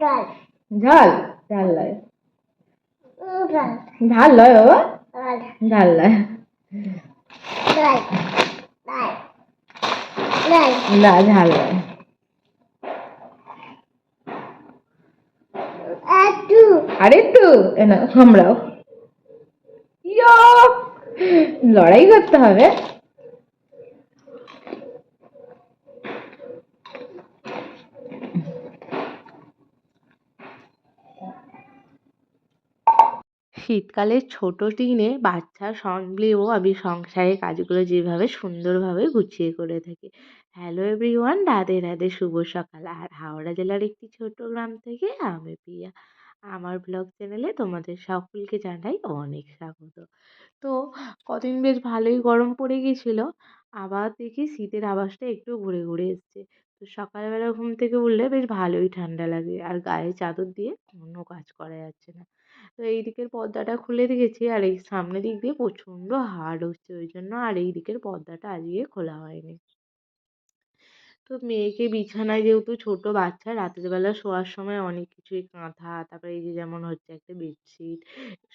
ডাল। ঝাল? ঝাল লয়। ঝাল লয় ডাল। ঝাল লয়। ঝাল লয়। না ইয়ো! লড়াই করতে হবে। শীতকালে ছোট দিনে বাচ্চা সঙ্গেও আমি সংসারের কাজগুলো যেভাবে সুন্দরভাবে গুছিয়ে করে থাকি। হ্যালো এভরিওয়ান রাধে রাধে, শুভ সকাল। আর হাওড়া জেলার একটি ছোট গ্রাম থেকে আমি প্রিয়া। আমার ব্লগ চ্যানেলে তোমাদের সকলকে জানাই অনেক স্বাগত। তো কদিন বেশ ভালোই গরম পড়ে গেছিল, আবার দেখি শীতের আভাসটা একটু ঘুরে ঘুরে এসছে। তো সকালবেলা ঘুম থেকে উঠলে বেশ ভালোই ঠান্ডা লাগে, আর গায়ে চাদর দিয়ে কোনো কাজ করা যাচ্ছে না। তো এই দিকের পর্দাটা খুলে রেখেছি আর এই সামনের দিক দিয়ে প্রচণ্ড হাওয়া হচ্ছে ওই জন্য আর এই দিকের পর্দাটা আজকে খোলা হয়নি। তো মেয়েকে বিছানায় যেহেতু ছোট বাচ্চা, রাতের বেলা শোয়ার সময় অনেক কিছুই কাঁথা, তারপরে এই যে যেমন হচ্ছে একটা বেডশিট,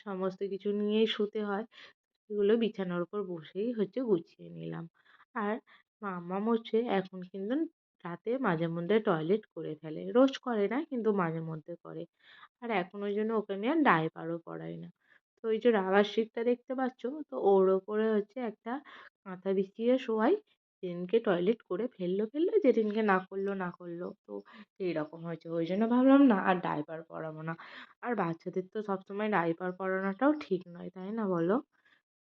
সমস্ত কিছু নিয়েই শুতে হয়, সেগুলো বিছানার উপর বসেই হচ্ছে গুছিয়ে নিলাম। আর মাম্মাম হচ্ছে এখন কিন্তু রাতে মাঝে মধ্যে টয়লেট করে ফেলে। রোজ করে না, কিন্তু মাঝে মধ্যে করে। আর এখন ওই জন্য ওকে নিয়ে ডাইপারও পরাই না। তো ওই যে রাবার শিটটা দেখতে পাচ্ছ? তো ওর ওপরে হচ্ছে একটা কাঁথা বিছিয়ে শোয়াই, যেদিনকে টয়লেট করে ফেলল ফেলল, যেদিনকে না করল না করল। তো সেই রকম হয়েছে। ওই জন্য ভাবলাম, না, আর ডাইপার পরাবো না। আর বাচ্চাদের তো সবসময় ডাইপার পরানোটাও ঠিক নয়, তাই না বলো?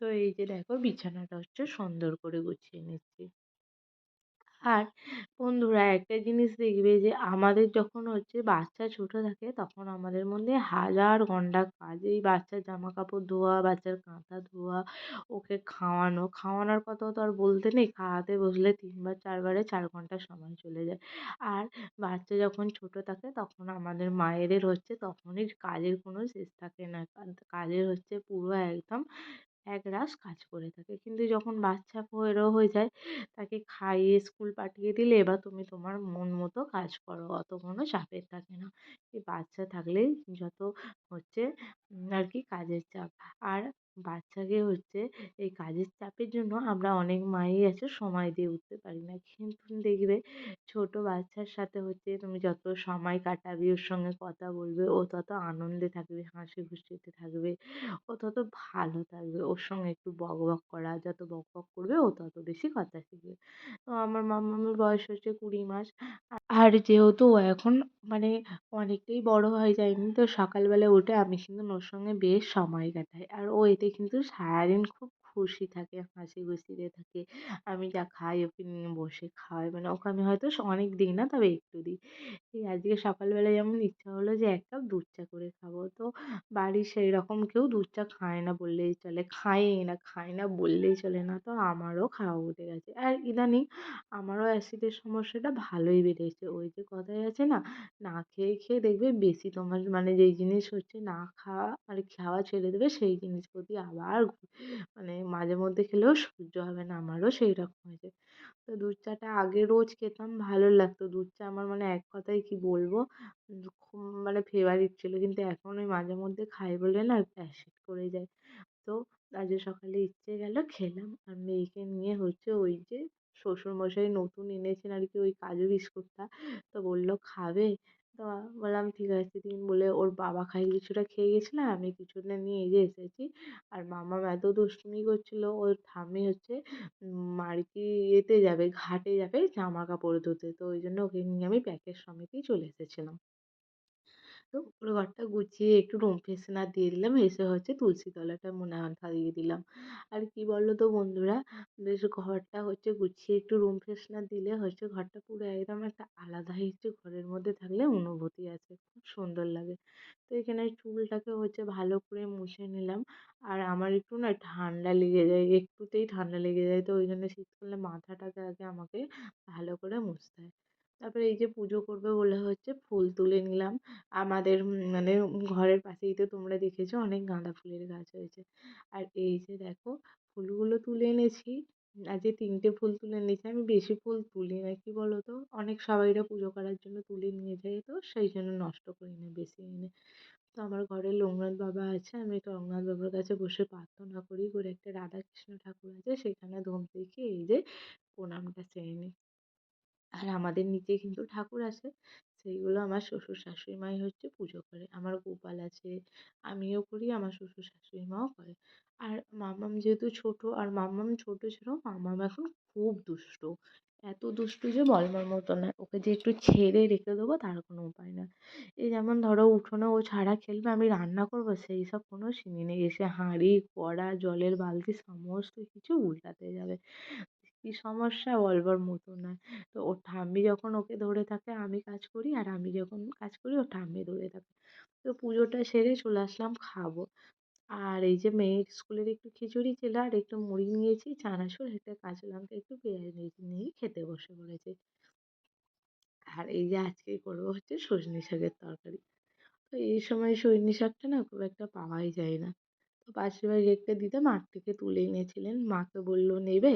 তো এই যে দেখো, বিছানাটা হচ্ছে সুন্দর করে গুছিয়ে নিচ্ছি। আর বন্ধুরা একটা জিনিস দেখবে যে, আমাদের যখন হচ্ছে বাচ্চা ছোটো থাকে তখন আমাদের মধ্যে হাজার ঘণ্টা কাজ। এই বাচ্চার জামা কাপড় ধোয়া, বাচ্চার কাঁথা ধোয়া, ওকে খাওয়ানো। খাওয়ানোর কথা তো আর বলতে নেই, খাওয়াতে বসলে তিনবার, চারবারে চার ঘণ্টা সময় চলে যায়। আর বাচ্চা যখন ছোটো থাকে তখন আমাদের মায়েদের হচ্ছে তখনই কাজের কোনো শেষ থাকে না। কাজের হচ্ছে পুরো একদম একরাশ কাজ করে থাকে। কিন্তু যখন বাচ্চা বড় হয়ে যায়, তাকে খাইয়ে স্কুল পাঠিয়ে দিলে এবার তুমি তোমার মন মতো কাজ করো, অত কোনো চাপের থাকে না। বাচ্চা থাকলেই যত হচ্ছে আর কি কাজের চাপ। আর বাচ্চাকে হচ্ছে এই কাজের চাপের জন্য আমরা অনেক মাই আছে, সময় দিয়ে উঠতে পারি না। কিন্তু দেখবে ছোট বাচ্চার সাথে হচ্ছে তুমি যত সময় কাটাবে, ওর সঙ্গে কথা বলবে, ও তত আনন্দে থাকবে হাসি খুশিতে থাকবে, ও তত ভালো থাকবে, ওর সঙ্গে একটু বক বক করা, যত বক বক করবে, ও তত বেশি কথা শিখবে। তো আমার মামামের বয়স হচ্ছে কুড়ি মাস। আর যেহেতু ও এখন মানে অনেকটাই বড় হয়ে যায় যায়নি। তো সকালবেলা উঠে আমি কিন্তু ওর সঙ্গে বেশ সময় কাটাই। আর ও এতে কিন্তু সারাদিন খুব খুশি থাকে হাসি খুশিতে থাকে। আমি যা খাই, ওকে নিয়ে বসে খাওয়াই। মানে ওকে আমি হয়তো অনেক দিই না, তবে একটু দিই। এই আজকে সকালবেলা যেমন ইচ্ছা হলো যে এক কাপ দুধ চা করে খাব। তো বাড়ির সেই রকম কেউ দুধ চা খায় না বললেই চলে, খায়ই না, খায় না বললেই চলে না। তো আমারও খাওয়া উঠে গেছে। আর ইদানিং আমারও অ্যাসিডের সমস্যাটা ভালোই বেড়েছে। ওই যে কথাই আছে না না খেয়ে খেয়ে দেখবে বেশি তোমার মানে যেই জিনিস হচ্ছে না খাওয়া মানে খাওয়া ছেড়ে দেবে, সেই জিনিস প্রতি আবার মানে মাঝে মধ্যে খেলেও সহ্য হবে না, আমারও সেই রকম হয়েছে তো দুধ চাটা আগে রোজ খেতাম, ভালো লাগতো। দুধ চা আমার মানে এক কথায় কী বলব? খুব মানে ফেভারিট ছিল। কিন্তু এখন ওই মাঝে মধ্যে খাই বলে না অ্যাসিড করে যায়। তো আজকে সকালে ইচ্ছে গেল, খেলাম। আর মেয়েকে নিয়ে হচ্ছে ওই যে শ্বশুরমশাই নতুন এনেছেন আর কি ওই কাজু বিস্কুটটা। তো বলল, খাবে? তো বললাম, ঠিক আছে, দিন বলে ওর বাবা খাই কিছুটা খেয়ে গেছিল আমি কিছুটা নিয়ে এই যে এসেছি। আর মামা এত দুষ্টুমি করছিল, ওর ঠাম্মি হচ্ছে মার্কি ইয়েতে যাবে, ঘাটে যাবে জামা কাপড় ধুতে, তো ওই জন্য ওকে নিয়ে আমি প্যাকের সমেতই চলে এসেছিলাম। তো পুরো ঘরটা গুছিয়ে একটু রুম ফ্রেশনার দিয়ে দিলাম। এসে হচ্ছে তুলসী তলাটা মনে হয় দিয়ে দিলাম। আর কি বলো তো বন্ধুরা? বেশ ঘরটা হচ্ছে গুছিয়ে একটু রুম ফ্রেশনার দিলে হচ্ছে ঘরটা পুরো একদম একটা আলাদাই হচ্ছে ঘরের মধ্যে থাকলে অনুভূতি আছে। খুব সুন্দর লাগে। তো এখানে চুলটাকে হচ্ছে ভালো করে মুছে নিলাম। আর আমার একটু না ঠান্ডা লেগে যায়, একটুতেই ঠান্ডা লেগে যায়। তো ওই জন্য শীতকালে মাথাটাকে আগে আমাকে ভালো করে মুছতে হয়। তারপরে এই যে পুজো করবে বলে হচ্ছে ফুল তুলে নিলাম। আমাদের মানে ঘরের পাশেই তো তোমরা দেখেছ অনেক গাঁদা ফুলের গাছ হয়েছে। আর এই যে দেখো ফুলগুলো তুলে এনেছি। আজকে তিনটে ফুল তুলে নিয়েছি আমি বেশি ফুল তুলি না, কি বলো তো অনেক সবাইরা পুজো করার জন্য তুলে নিয়ে যায় তো, সেই জন্য নষ্ট করি না, বেশি এনে। তো আমার ঘরে লোকনাথ বাবা আছে, আমি লোকনাথ বাবার কাছে বসে প্রার্থনা করি করে একটা রাধাকৃষ্ণ ঠাকুর আছে, সেখানে ধূপ দেখে এই যে প্রণামটা সেরে নিই আর আমাদের নিচে কিন্তু ঠাকুর আছে, সেইগুলো আমার শ্বশুর শাশুড়ি মাই হচ্ছে পুজো করে। আমার গোপাল আছে, আমিও করি, আমার শ্বশুর শাশুড়ি মাও করে। আর মাম্মাম যেহেতু ছোটো, আর মামাম ছোটো ছিল মাম্মাম এখন খুব দুষ্টু। এত দুষ্টু যে বলবার মতো না, ওকে যে একটু ছেড়ে রেখে দেবো তার কোনো উপায় না। এই যেমন ধরো উঠোনে ও ছাড়া খেলবে, আমি রান্না করব, সেই সব কোনো সিনই নেই। এসে হাঁড়ি, কড়া, জলের বালতি, সমস্ত কিছু উল্টাতে যাবে। কী সমস্যা? বলবার মতো নয়। তো ওর ঠাম্মি যখন ওকে ধরে থাকে, আমি কাজ করি, আর আমি যখন কাজ করি, ওর ঠাম্মি ধরে থাকে। তো পুজোটা সেরে চলে আসলাম খাব। আর এই যে মেয়ের স্কুলের একটু খিচুড়ি ছিল, আর একটু মুড়ি নিয়েছি, চানাচুর, একটা কাঁচা লঙ্কা, একটু পেঁয়াজ নিয়েই খেতে বসে পড়েছি। আর এই যে আজকে করব হচ্ছে সজনে শাকের তরকারি। তো এই সময় সজনে শাকটা না খুব একটা পাওয়াই যায় না। তো পাশের বাড়ির একটা দিদা মাঠ থেকে তুলে এনেছিলেন। মাকে বলল, নেবে?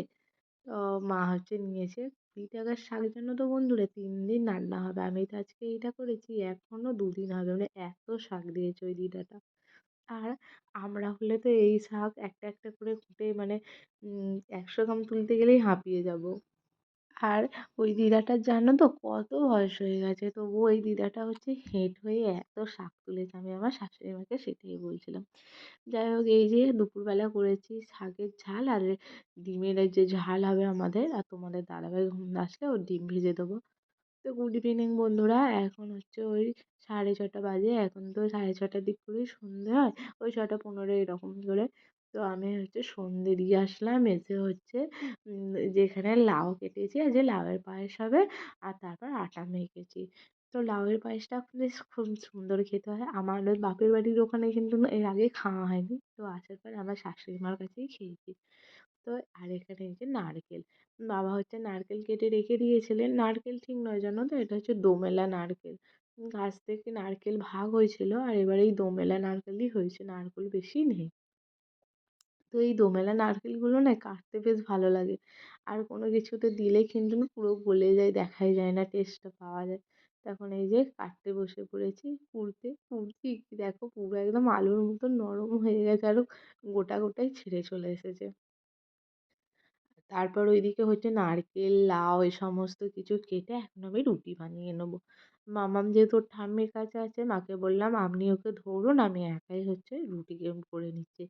তো মা হচ্ছে নিয়েছে কুড়ি টাকার শাক জন্য তো বন্ধুরা তিন দিন রান্না হবে। আমি তো আজকে এইটা করেছি এখনও দুদিন হবে। মানে এত শাক দিয়েছে ওই দিদাটা। আর আমরা হলে তো এই শাক একটা একটা করে কুটে মানে একশো গ্রাম তুলতে গেলেই হাঁপিয়ে যাব। আর ওই দিদাটার জানো তো কত বয়স হয়ে গেছে? তবুও ওই দিদাটা হচ্ছে হেঁট হয়ে এত শাক তুলেছে। আমি আমার শাশুড়ি মাকে সেটাই বলছিলাম। যাই হোক, এই যে দুপুরবেলা করেছি শাকের ঝাল আর ডিমের যে ঝাল হবে আমাদের আর তোমাদের দাদাভাই ঘুম আসলে ওর ডিম ভেজে দেবো। তো গুড ইভিনিং বন্ধুরা, এখন হচ্ছে ওই সাড়ে ছটা বাজে। এখন তো সাড়ে ছটার দিক করেই সন্ধে হয়। ওই ছটা পনেরো এরকম করে। তো আমি হচ্ছে সন্ধে দিয়ে আসলাম। এসে হচ্ছে যেখানে লাউ কেটেছি আজকে লাউয়ের পায়েস হবে, আর তারপর আটা মেখেছি। তো লাউয়ের পায়েসটা বেশ খুব সুন্দর খেতে হয়। আমাদের বাপের বাড়ির ওখানে কিন্তু এর আগে খাওয়া হয়নি। তো আসার পর আমার শাশুড়ি মার কাছেই খেয়েছি। তো আর এখানে এই যে নারকেল। বাবা হচ্ছে নারকেল কেটে রেখে দিয়েছিলেন। নারকেল ঠিক নয় জানো তো? এটা হচ্ছে দোমেলা নারকেল। গাছ থেকে নারকেল ভাগ হয়েছিল, আর এবার এই দোমেলা নারকেলই হয়েছে। নারকেল বেশি নেই। তো এই দোমেলা নারকেলগুলো না কাটতে বেশ ভালো লাগে। আর কোনো কিছুতে দিলে কিন্তু না পুরো গলে যায়, দেখাই যায় না টেস্টটা পাওয়া যায়। তখন এই যে কাটতে বসে পড়েছি পুড়তে পুড়ছি দেখো পুরো একদম আলুর মতো নরম হয়ে গেছে আরও গোটা গোটাই ছিঁড়ে চলে এসেছে। তারপর ওইদিকে হচ্ছে নারকেল, লাউ, এই সমস্ত কিছু কেটে এখন আমি রুটি বানিয়ে নেব। মামাম যেহেতু ওর ঠাম্মির কাছে আছে, মাকে বললাম, আপনি ওকে ধরুন, আমি একাই হচ্ছে রুটি করে নিচ্ছি।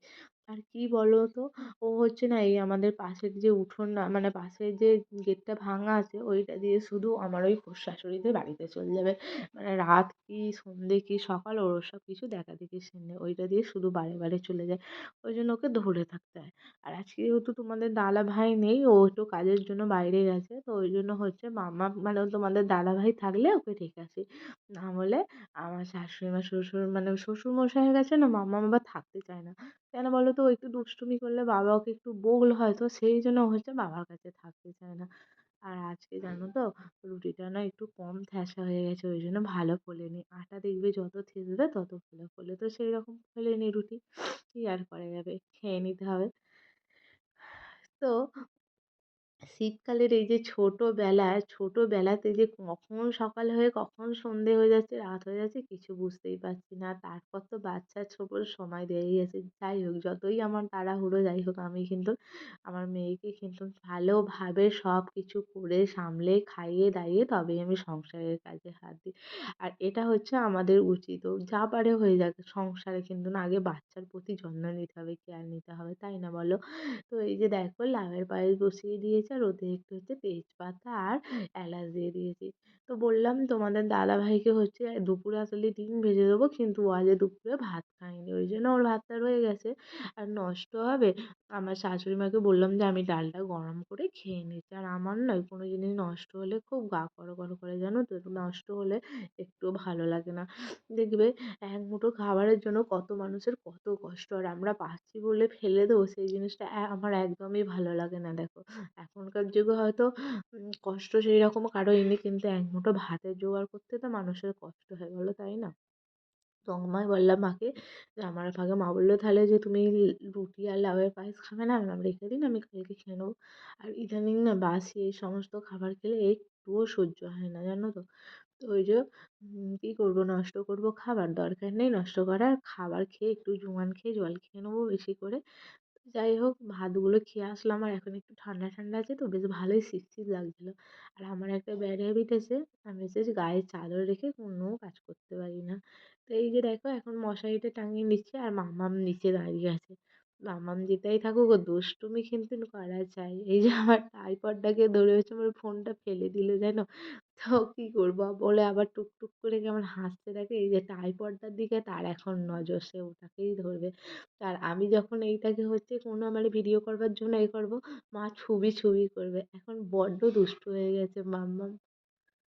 আর কী বলো তো ও হচ্ছে না এই আমাদের পাশের যে উঠোন না মানে পাশের যে গেটটা ভাঙা আছে, ওইটা দিয়ে শুধু আমার ওই শাশুড়িদের বাড়িতে চলে যাবে। মানে রাত কি, সন্ধে কি, সকাল, ওর সব কিছু দেখা দেখি নেই, ওইটা দিয়ে শুধু বারে বারে চলে যায়। ওই জন্য ওকে ধরে থাকতে হয়। আর আজকে যেহেতু তোমাদের দাদাভাই নেই, ও একটু কাজের জন্য বাইরে গেছে, তো ওই জন্য হচ্ছে মামা মানে তোমাদের দাদাভাই থাকলে ওকে ঠিক আছে। না হলে আমার শাশুড়ি মা শ্বশুর মানে শ্বশুরমশাইয়ের কাছে না মাম্মাম আবার থাকতে চায় না। কেন বলো তো একটু দুষ্টুমি করলে বাবা ওকে একটু বকলে হয়তো সেই জন্য হচ্ছে বাবার কাছে থাকতে চায় না। আর আজকে জানো তো? রুটিটা না একটু কম ঠ্যাসা হয়ে গেছে। ওই জন্য ভালো ফোলেনি। আটা দেখবে যত থেসবে তত ফোলে ফোলে। তো সেই রকম ফোলেনি রুটি। কী আর করা যাবে? খেয়ে নিতে হবে। তো শীতকালের এই যে ছোটোবেলায় ছোটোবেলাতে যে কখন সকাল হয়ে কখন সন্ধে হয়ে যাচ্ছে, রাত হয়ে যাচ্ছে কিছু বুঝতেই পারছি না। তারপর তো বাচ্চা ছোটোর সময় বেরিয়ে গেছে। যাই হোক, যতই আমার তাড়াহুড়ো যাই হোক, আমি কিন্তু আমার মেয়েকে কিন্তু ভালোভাবে সব কিছু করে সামলে খাইয়ে দাইয়ে তবেই আমি সংসারের কাজে হাত দিই। আর এটা হচ্ছে আমাদের উচিত। ও যা পারে হয়ে যাক, সংসারে কিন্তু না, আগে বাচ্চার প্রতি যত্ন নিতে হবে কেয়ার নিতে হবে, তাই না বলো? তো এই যে দেখো, লাউয়ের পায়েস বসিয়ে দিয়েছি আর ওতে একটু হচ্ছে তেজপাতা আর এলাচ দিয়ে দিয়েছি। তো বললাম তোমাদের দাদাভাইকে হচ্ছে দুপুরে আসলে ডিম ভেজে দেবো কিন্তু ও আজ দুপুরে ভাত খায়নি, ওই জন্য ওর ভাতটা রয়ে গেছে আর নষ্ট হবে। আমার শাশুড়ি মাকে বললাম যে আমি ডালটা গরম করে খেয়ে নিচ্ছি। আর আমার নয়, কোনো জিনিস নষ্ট হলে খুব গা গড় করে জানো তো নষ্ট হলে একটুও ভালো লাগে না। দেখবে এক মুঠো খাবারের জন্য কত মানুষের কত কষ্ট। আর আমরা পাচ্ছি বলে ফেলে দেবো সেই জিনিসটা আমার একদমই ভালো লাগে না, দেখো। এখনকার যুগে হয়তো কষ্ট সেই রকম কারোরই নেই কিন্তু এক মুঠো ভাতের জোগাড় করতে তো মানুষের কষ্ট হয়, বলো তাই না? তো আমি বললাম মাকে যে, আমার ফাঁকে মা বলল তাহলে যে, তুমি রুটি আর লাউয়ের পায়েস খাবে না? আমি রেখে দিন, আমি কালকে খেয়ে নেব। আর ইদানিং না বাসি এই সমস্ত খাবার খেলে একটুও সহ্য হয় না, জানো তো? তো ওই যে কী করব? নষ্ট করব খাবার, দরকার নেই নষ্ট করার, খাবার খেয়ে একটু জোয়ান খেয়ে জল খেয়ে নেব বেশি করে। যাই হোক, ভাতগুলো খেয়ে আসলাম। আর এখন একটু ঠান্ডা ঠান্ডা আছে তো, বেশ ভালোই শীত লাগছিল। আর আমার একটা ব্যাড হ্যাবিট আছে, আমি হচ্ছে যে গায়ে চাদর রেখে কোনো কাজ করতে পারি না। তো এই যে দেখো, এখন মশারিটা টাঙিয়ে নিচ্ছি, আর মাম্মাম নিচে দাঁড়িয়ে আছে। মাম্মাম যেটাই থাকুক, ও দুষ্টুমি কিন্তু করা চাই এই যে আমার ট্রাইপডটাকে ধরে হচ্ছে আমার ফোনটা ফেলে দিল, জানো? তো কী করব? বলে আবার টুকটুক করে কেমন হাসতে থাকে। এই যে ট্রাইপডটার দিকে তার এখন নজর, সে ওটাকেই ধরবে। আর আমি যখন এইটাকে হচ্ছে কোনো মানে ভিডিও করবার জন্য এ করব, মা ছুবি ছুবি করবে। এখন বড্ড দুষ্টু হয়ে গেছে মাম্মাম